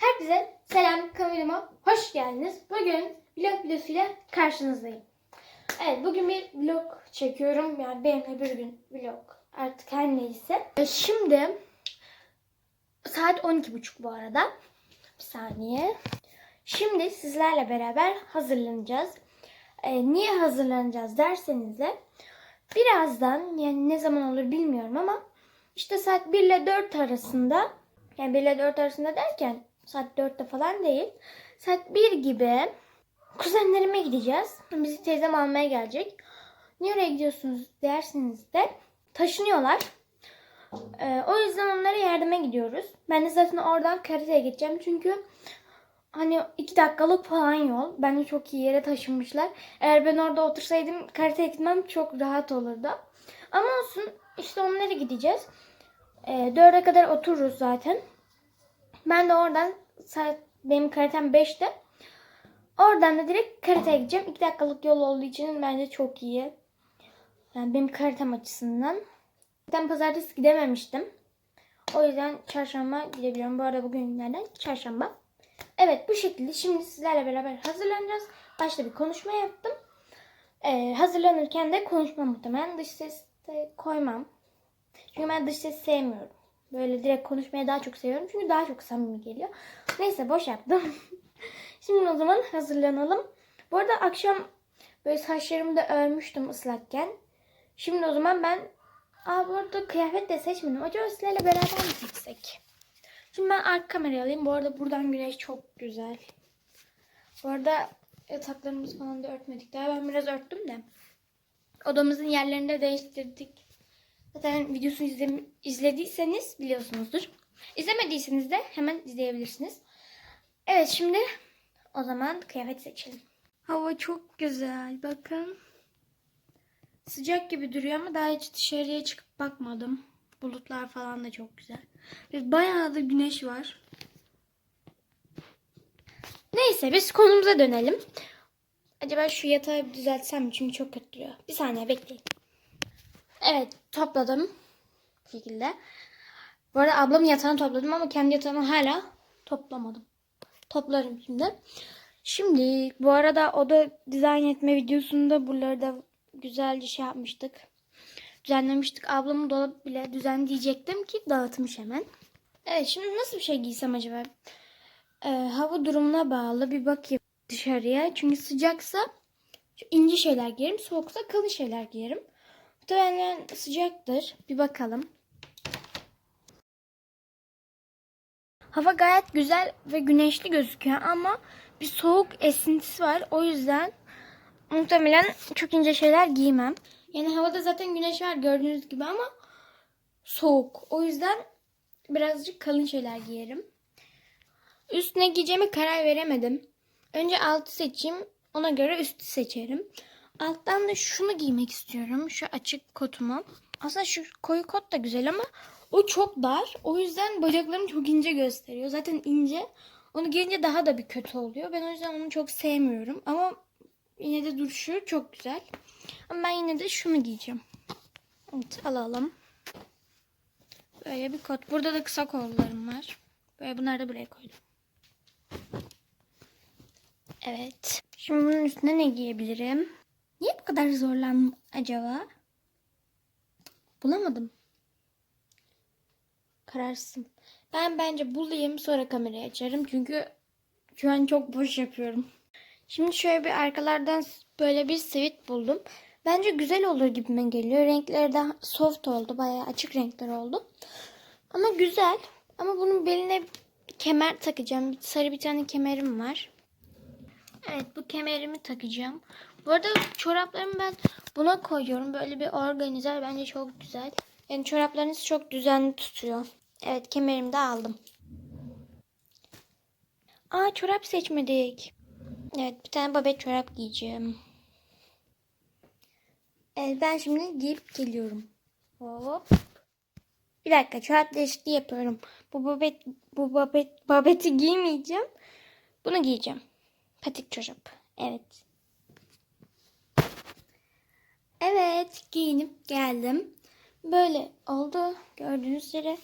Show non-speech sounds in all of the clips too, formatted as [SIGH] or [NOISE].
Herkese selam kanalıma hoş geldiniz. Bugün vlog videosuyla karşınızdayım. Evet bugün bir vlog çekiyorum. Yani benimle bir gün vlog artık her neyse. E, Şimdi saat 12.30 bu arada. Bir saniye. Şimdi sizlerle beraber hazırlanacağız. E, niye hazırlanacağız derseniz de birazdan yani ne zaman olur bilmiyorum ama işte saat 1 ile 4 arasında yani 1 ile 4 arasında derken saat 4'te falan değil. Saat 1 gibi kuzenlerime gideceğiz. Bizi teyzem almaya gelecek. Niye oraya gidiyorsunuz derseniz de taşınıyorlar. Ee, o yüzden onlara yardıma gidiyoruz. Ben de zaten oradan karateye gideceğim. Çünkü hani iki dakikalık falan yol. Bence çok iyi yere taşınmışlar. Eğer ben orada otursaydım karateye gitmem çok rahat olurdu. Ama olsun işte onlara gideceğiz. E, 4'e kadar otururuz zaten. Ben de oradan benim karatem 5'te. Oradan da direkt karateye gideceğim. 2 dakikalık yol olduğu için bence çok iyi. Yani benim karatem açısından. Ben pazartesi gidememiştim. O yüzden çarşamba gidebiliyorum. Bu arada bugün günlerden çarşamba. Evet bu şekilde şimdi sizlerle beraber hazırlanacağız. Başta bir konuşma yaptım. Ee, hazırlanırken de konuşma muhtemelen dış ses de koymam. Çünkü ben dış ses sevmiyorum. Böyle direkt konuşmaya daha çok seviyorum. Çünkü daha çok samimi geliyor. Neyse boş yaptım. [LAUGHS] Şimdi o zaman hazırlanalım. Bu arada akşam böyle saçlarımı da örmüştüm ıslakken. Şimdi o zaman ben Aa bu arada kıyafet de seçmedim. Acaba sizlerle beraber mi seçsek? Şimdi ben arka kamerayı alayım. Bu arada buradan güneş çok güzel. Bu arada yataklarımızı falan da örtmedik. Daha ben biraz örttüm de. Odamızın yerlerini de değiştirdik. Zaten videosunu izle- izlediyseniz biliyorsunuzdur. İzlemediyseniz de hemen izleyebilirsiniz. Evet şimdi o zaman kıyafet seçelim. Hava çok güzel. Bakın. Sıcak gibi duruyor ama daha hiç dışarıya çıkıp bakmadım. Bulutlar falan da çok güzel. Ve bayağı da güneş var. Neyse biz konumuza dönelim. Acaba şu yatağı düzeltsem mi? Çünkü çok kötü duruyor. Bir saniye bekleyin. Evet topladım. Bu şekilde. Bu arada ablamın yatağını topladım ama kendi yatağımı hala toplamadım. Toplarım şimdi. Şimdi bu arada oda dizayn etme videosunda buraları da güzelce şey yapmıştık. Düzenlemiştik. Ablamın dolabı bile düzenleyecektim ki dağıtmış hemen. Evet şimdi nasıl bir şey giysem acaba? Ee, hava durumuna bağlı bir bakayım dışarıya. Çünkü sıcaksa ince şeyler giyerim. Soğuksa kalın şeyler giyerim. Muhtemelen sıcaktır. Bir bakalım. Hava gayet güzel ve güneşli gözüküyor ama bir soğuk esintisi var. O yüzden muhtemelen çok ince şeyler giymem. Yani havada zaten güneş var gördüğünüz gibi ama soğuk. O yüzden birazcık kalın şeyler giyerim. Üstüne giyeceğime karar veremedim. Önce altı seçeyim. Ona göre üstü seçerim. Alttan da şunu giymek istiyorum. Şu açık kotumu. Aslında şu koyu kot da güzel ama o çok dar. O yüzden bacaklarım çok ince gösteriyor. Zaten ince. Onu giyince daha da bir kötü oluyor. Ben o yüzden onu çok sevmiyorum. Ama yine de duruşu çok güzel. Ama ben yine de şunu giyeceğim. Evet alalım. Böyle bir kot. Burada da kısa kollarım var. Böyle bunları da buraya koydum. Evet. Şimdi bunun üstüne ne giyebilirim? Niye bu kadar zorlandım acaba? Bulamadım. Kararsızım. Ben bence bulayım sonra kamerayı açarım. Çünkü şu an çok boş yapıyorum. Şimdi şöyle bir arkalardan böyle bir sivit buldum. Bence güzel olur gibime geliyor. Renkleri de soft oldu. Bayağı açık renkler oldu. Ama güzel. Ama bunun beline kemer takacağım. Sarı bir tane kemerim var. Evet bu kemerimi takacağım. Bu arada çoraplarımı ben buna koyuyorum. Böyle bir organizer bence çok güzel. Yani çoraplarınız çok düzenli tutuyor. Evet kemerimi de aldım. Aa çorap seçmedik. Evet bir tane babet çorap giyeceğim. Evet ben şimdi giyip geliyorum. Hop. Bir dakika çorap değişikliği yapıyorum. Bu babet bu babet babeti giymeyeceğim. Bunu giyeceğim. Patik çorap. Evet. Evet giyinip geldim. Böyle oldu gördüğünüz üzere.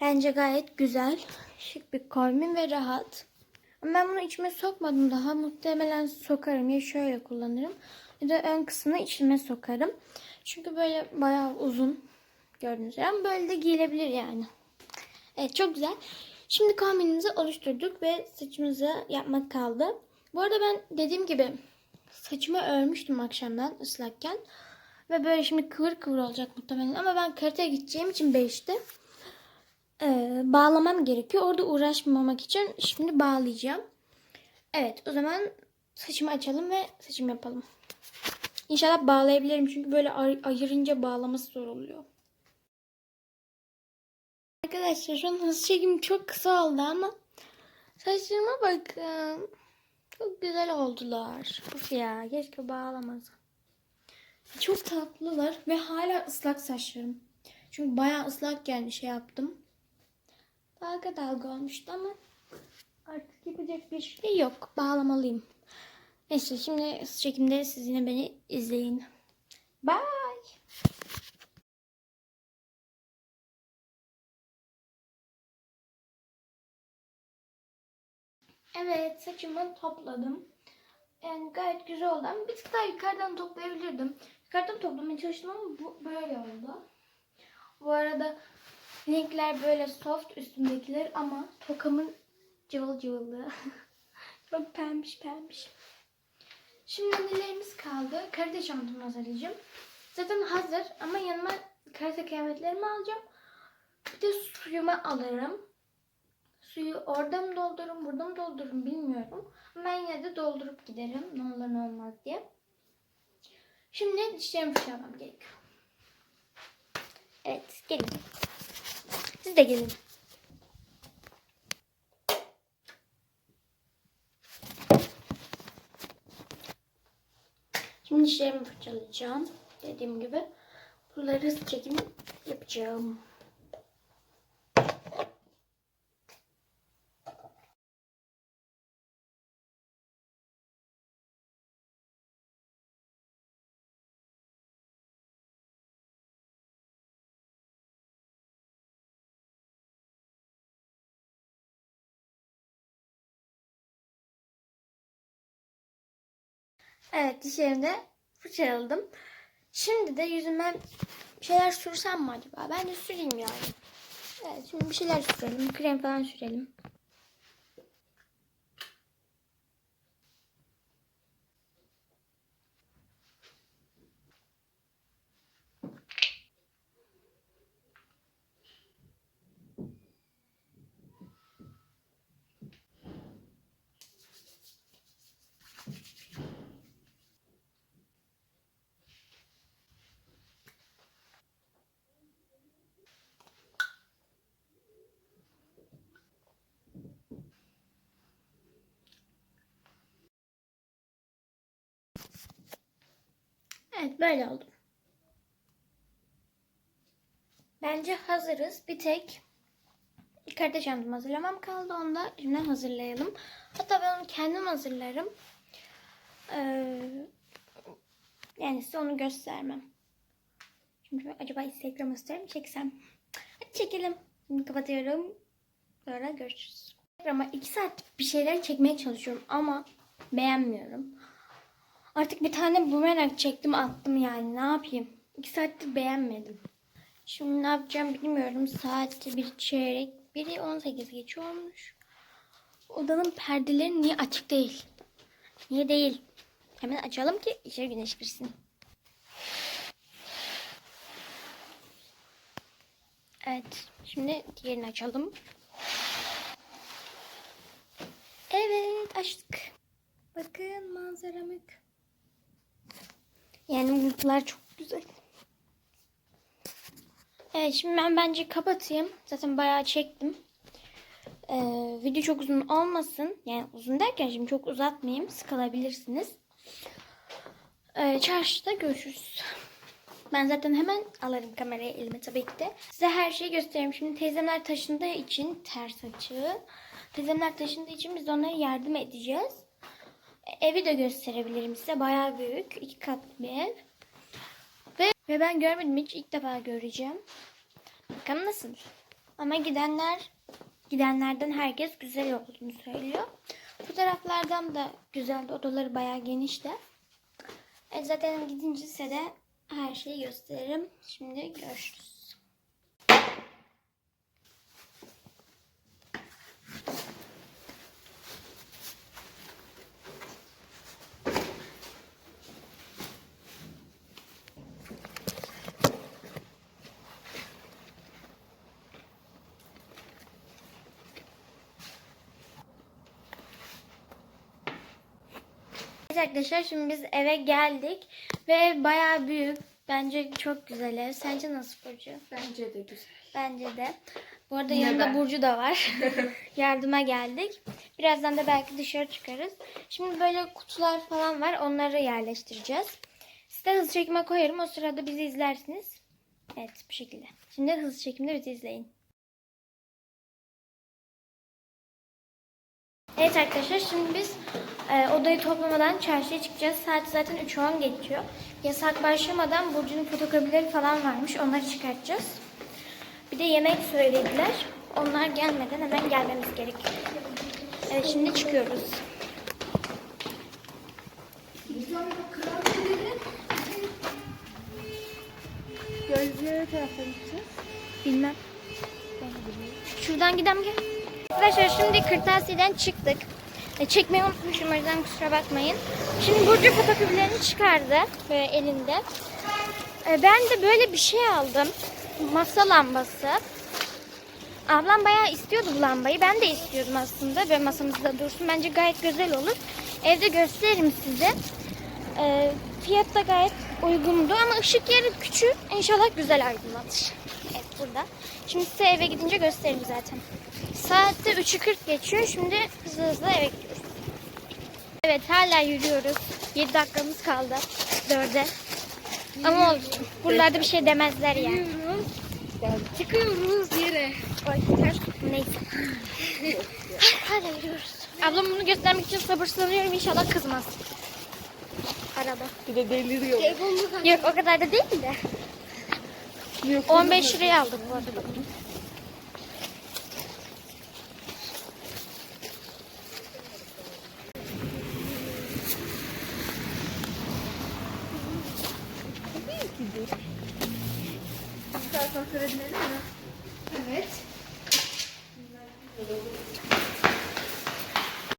Bence gayet güzel. şık bir kombin ve rahat. Ben bunu içime sokmadım daha. Muhtemelen sokarım. Ya şöyle kullanırım. Ya da ön kısmına içime sokarım. Çünkü böyle bayağı uzun gördüğünüz gibi. Ama böyle de giyilebilir yani. Evet çok güzel. Şimdi kombinimizi oluşturduk ve saçımızı yapmak kaldı. Bu arada ben dediğim gibi saçımı örmüştüm akşamdan ıslakken. Ve böyle şimdi kıvır kıvır olacak muhtemelen. Ama ben karateye gideceğim için 5'te e, bağlamam gerekiyor. Orada uğraşmamak için şimdi bağlayacağım. Evet o zaman saçımı açalım ve saçımı yapalım. İnşallah bağlayabilirim çünkü böyle ay- ayırınca bağlaması zor oluyor. Arkadaşlar şu an hız çekim çok kısa oldu ama saçlarıma bakın. Çok güzel oldular. Uf ya keşke bağlamasam. Çok tatlılar ve hala ıslak saçlarım. Çünkü bayağı ıslak yani şey yaptım. Dalga dalga olmuştu ama artık yapacak bir şey yok. Bağlamalıyım. Neyse şimdi çekimde siz yine beni izleyin. Bye. Evet saçımı topladım. Yani gayet güzel oldu ama bir tık daha yukarıdan toplayabilirdim. Yukarıdan toplamaya çalıştım ama bu böyle oldu. Bu arada renkler böyle soft üstümdekiler ama tokamın cıvıl cıvıllı. [LAUGHS] Çok pembiş pembiş. Şimdi nelerimiz kaldı? Karate çantamı hazırlayacağım. Zaten hazır ama yanıma karate kıyafetlerimi alacağım. Bir de suyumu alırım. Suyu orada mı doldururum, burada mı doldururum bilmiyorum. Ben yine de doldurup giderim. Ne olur ne olmaz diye. Şimdi dişlerimi fırçalamam gerekiyor. Evet, gelin. Siz de gelin. Şimdi dişlerimi fırçalayacağım. Dediğim gibi. Buraları çekim yapacağım. Evet dişlerimde fırçaladım. Şimdi de yüzüme bir şeyler sürsem mi acaba? Ben de süreyim yani. Evet şimdi bir şeyler sürelim. Krem falan sürelim. Evet böyle oldu. Bence hazırız. Bir tek karate çantamı hazırlamam kaldı. Onu da şimdiden hazırlayalım. Hatta ben onu kendim hazırlarım. Ee, yani size onu göstermem. Şimdi acaba Instagram isterim çeksem. Hadi çekelim. Şimdi kapatıyorum. Sonra görüşürüz. Instagram'a iki saat bir şeyler çekmeye çalışıyorum ama beğenmiyorum. Artık bir tane bumerang çektim attım yani ne yapayım. İki saattir beğenmedim. Şimdi ne yapacağım bilmiyorum. Saat bir çeyrek. Biri 18 geçiyor olmuş. Odanın perdeleri niye açık değil? Niye değil? Hemen açalım ki içeri güneş girsin. Evet. Şimdi diğerini açalım. Evet açtık. Bakın manzaramık. Yani bulutlar çok güzel. Evet şimdi ben bence kapatayım. Zaten bayağı çektim. Ee, video çok uzun olmasın. Yani uzun derken şimdi çok uzatmayayım. Sıkılabilirsiniz. Ee, çarşıda görüşürüz. Ben zaten hemen alırım kamerayı elime tabii ki de. Size her şeyi göstereyim. Şimdi teyzemler taşındığı için ters açı. Teyzemler taşındığı için biz onlara yardım edeceğiz. Evi de gösterebilirim size. Bayağı büyük. iki katlı bir ev. Ve, ve ben görmedim hiç. ilk defa göreceğim. Bakalım nasıl. Ama gidenler gidenlerden herkes güzel olduğunu söylüyor. Fotoğraflardan da güzeldi. Odaları bayağı genişti. E zaten gidince size de her şeyi gösteririm. Şimdi görüşürüz. Evet arkadaşlar şimdi biz eve geldik ve ev bayağı büyük. Bence çok güzel ev. Sence nasıl Burcu? Bence de güzel. Bence de. Bu arada Yine yanında ben. Burcu da var. [LAUGHS] Yardıma geldik. Birazdan da belki dışarı çıkarız. Şimdi böyle kutular falan var. Onları yerleştireceğiz. Size hızlı çekime koyarım. O sırada bizi izlersiniz. Evet bu şekilde. Şimdi hızlı çekimde bizi izleyin. Evet arkadaşlar şimdi biz e, odayı toplamadan çarşıya çıkacağız. Saat zaten 3.10 geçiyor. Yasak başlamadan Burcu'nun fotokopileri falan varmış. Onları çıkartacağız. Bir de yemek söylediler. Onlar gelmeden hemen gelmemiz gerekiyor. Evet şimdi çıkıyoruz. Gözlüğe taraftan gideceğiz. Bilmem. Şuradan gidem gel. Arkadaşlar şimdi kırtasiyeden çıktık. E, çekmeyi unutmuşum o yüzden kusura bakmayın. Şimdi Burcu fotokopilerini çıkardı böyle elinde. E, ben de böyle bir şey aldım. Masa lambası. Ablam bayağı istiyordu bu lambayı. Ben de istiyordum aslında. Böyle masamızda dursun. Bence gayet güzel olur. Evde gösteririm size. E, fiyat da gayet uygundu ama ışık yeri küçük. İnşallah güzel aydınlatır. Evet burada. Şimdi size eve gidince gösteririm zaten. Saatte 3'ü 40 geçiyor. Şimdi hızlı hızlı eve gidiyoruz. Evet hala yürüyoruz. 7 dakikamız kaldı. 4'e. Ama olsun. Buralarda bir şey demezler yani. Çıkıyoruz yere. Neyse. hala yürüyoruz. Ablam bunu göstermek için sabırsızlanıyorum. İnşallah kızmaz. Araba. Bir de deliriyor. Yok o kadar da değil de. Yok, 15 liraya aldık bu arada? Evet.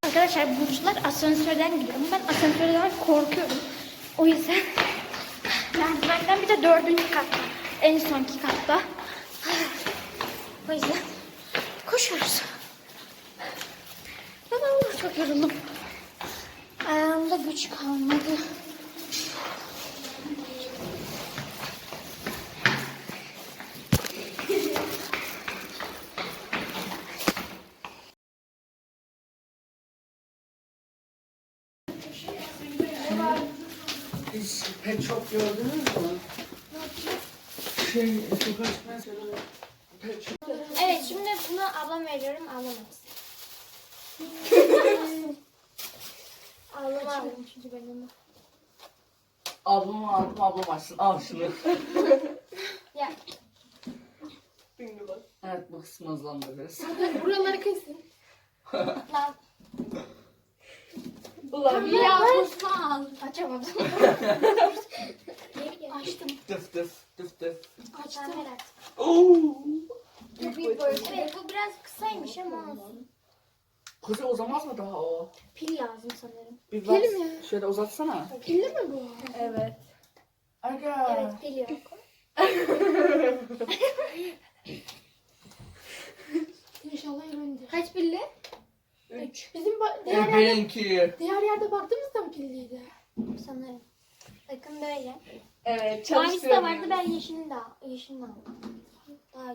Arkadaşlar burçlar asansörden gidiyor ama ben asansörden korkuyorum. O yüzden [LAUGHS] merdivenden bir de dördüncü katta. En sonki katta. O yüzden koşuyoruz. Ama çok yoruldum. Ayağımda güç kalmadı. Hiç pet shop gördünüz mü? Şey. Evet şimdi bunu ablam veriyorum. Ablam alsın. Ablam aldım çünkü ben onu. Ablamı aldım, ablam açsın. Al şunu. Ya Evet, bu kısmı hızlandırırız. Buraları kesin. lan Ulan ya al. Açamadım. [LAUGHS] Açtım. Dıf dıf, dıf dıf. Açtım. Oo. evet bu biraz kısaymış ama olsun. Kuzey uzamaz mı daha o? Pil lazım sanırım. Bir bak, mi? şöyle uzatsana. Pilli mi bu? Evet. Aga. Evet pil yok. İnşallah evindir. Kaç pilli? Üç. Bizim ba- E, diğer, yerde, benimki. diğer yerde baktığımızda mı pilliydi? Sanırım. Bakın böyle. Evet, Mavisi de vardı ben yeşilini de, yeşilini aldım. Daha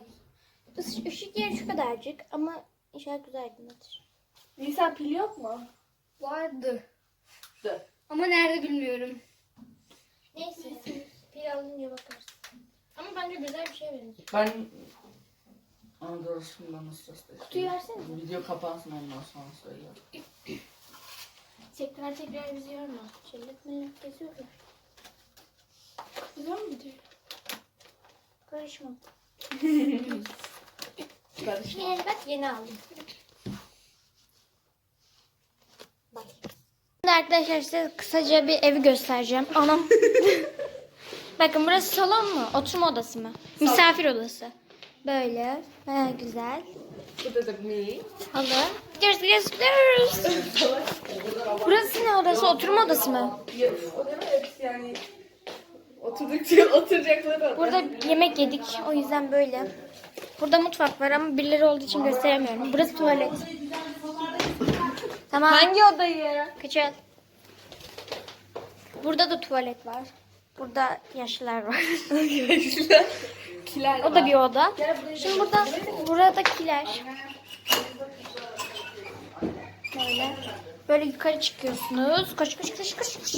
güzel. Işık yeri şu kadarcık ama inşallah güzel aydınlatır. Nisan pil yok mu? Vardı. Dı. Ama nerede bilmiyorum. Neyse. Pil alınca bakarız. Ama bence güzel bir şey benziyor. Ben... Şimdi ben nasıl göstereyim? Kutuyu versene. Video kapansın ondan sonra söylüyorum. Tekrar tekrar bizi yorma. Şelletmeyle geziyorlar. Güzel mi gidiyor? Karışma. karışma. Yeni bak yeni aldım. Bak. Şimdi arkadaşlar size kısaca bir evi göstereceğim. Anam. [LAUGHS] Bakın burası salon mu? Oturma odası mı? Misafir odası. Böyle. Baya güzel. Burada da ne? Halı. Gidiyoruz gidiyoruz gidiyoruz. Burası ne odası? Oturma odası mı? O demek yani oturdukça oturacakları Burada yemek yedik. O yüzden böyle. Burada mutfak var ama birileri olduğu için gösteremiyorum. Burası tuvalet. Tamam. Hangi odayı? Kaçal. Burada da tuvalet var. Burada yaşlılar var. Kiler o da bir oda. Şimdi burada burada kiler. Böyle. Böyle yukarı çıkıyorsunuz. Koş koş koş koş koş.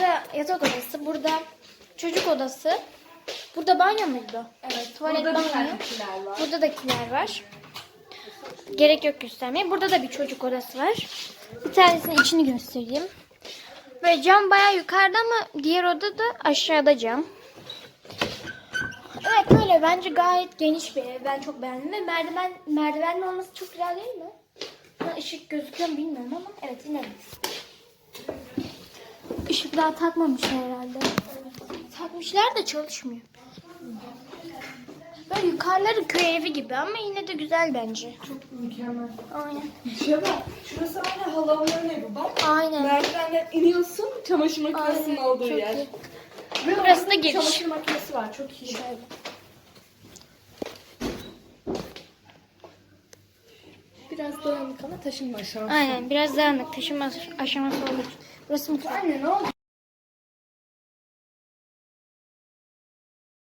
Şurada yatak odası, burada çocuk odası. Burada banyo muydu? Evet. Tuvalet Burada banyo. tane kiler var. Burada da kiler var. Gerek yok göstermeye. Burada da bir çocuk odası var. Bir tanesinin içini göstereyim. Ve cam bayağı yukarıda ama diğer oda da aşağıda cam. Evet böyle bence gayet geniş bir ev. Ben çok beğendim ve merdiven merdivenli olması çok güzel değil mi? Ha, ışık gözüküyor mu bilmiyorum ama evet yine. Işık daha takmamışlar herhalde. Takmışlar da çalışmıyor. Böyle yukarıları köy evi gibi ama yine de güzel bence. Mükemmel. Aynen. Şuraya bak. Şurası hala halamların evi bak. Aynen. Merdivenden iniyorsun çamaşır makinesinin Aynen, olduğu çok yer. iyi. Ve Burası da geniş. Çamaşır makinesi var çok iyi. Şöyle. Biraz dağınık ama taşınma aşaması. Aynen biraz dağınık taşınma aşaması olur. Burası mutfak.